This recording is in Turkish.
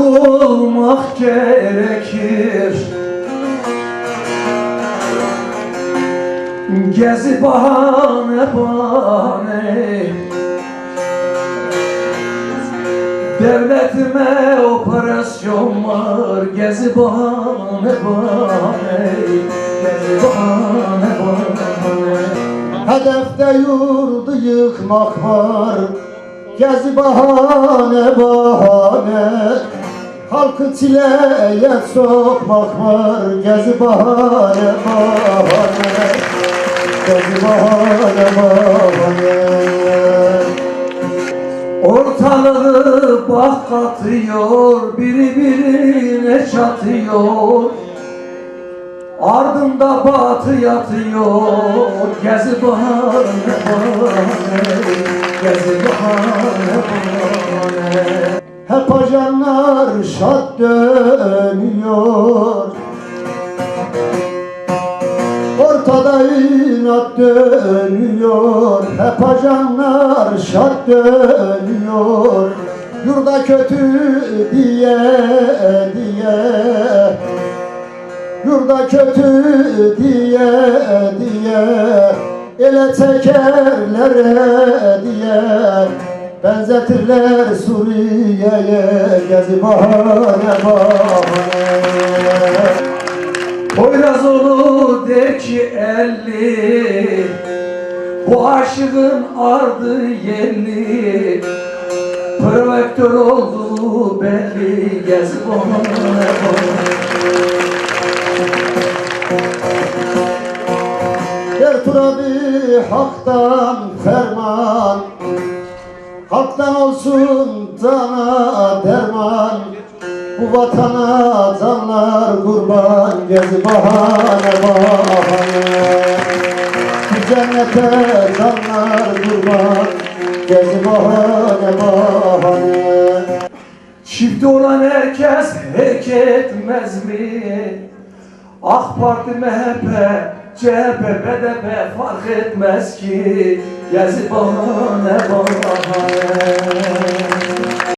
olmak gerekir. Gezi bahane bahane. Devletime operasyon var Gezi bahane bahane. Gezi bahane bahane. Hedefte yurdu yıkmak var Gezi bahane bahane. Halkı çileye sokmak var. Gezi bahane bahane. Gezi bahane bahane. Ortalığı bak katıyor, biri çatıyor Ardında batı yatıyor, gezi bahane Gezi bahane. Hep ajanlar şat dönüyor. Ortada inat dönüyor. Hep ajanlar şart dönüyor. Yurda kötü diye diye Yurda kötü diye diye Ele tekerlere diye Benzetirler Suriye'ye Gezi bahane bahane. Poyrazoğlu der ki elli Bu aşığın ardı yerli Provokatör olduğu belli Gezi bahane bahane Der turabi haktan ferman Halktan olsun cana derman. Bu vatana canlar kurban Gezi bahane bahane. Bu cennete canlar kurban Gezi bahane bahane. Çift olan herkes hek etmez mi? AK Parti, MHP, CHP, BDP fark etmez ki. Gezi bahane bahane